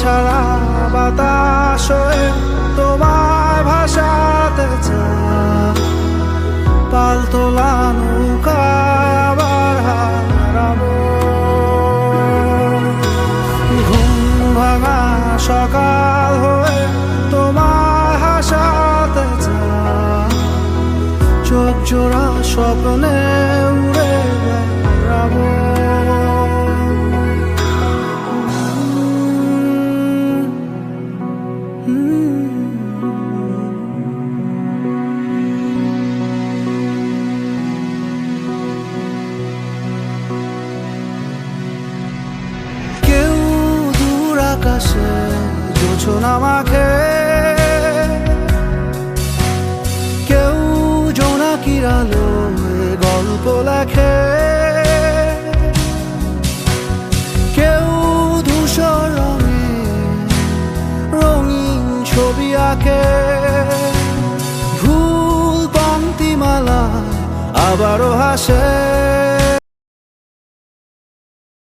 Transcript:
ছাড়া বাতাস তোমায় ভাসাতে চায়। পাল তোলা নৌকায় আবার হারাবো। ঘুম ভাঙা সকাল হয়ে তোমায় হাসাতে চোখ জোড়া স্বপ্নে উড়ে আকাশে জোছনা মাখে কেউ জোনাকির আলোয় গল্প লেখে। কেউ ধূসর রঙে রঙিন ছবি আঁকে। ভুল পঙ্ক্তিমালা আবারও হাসে।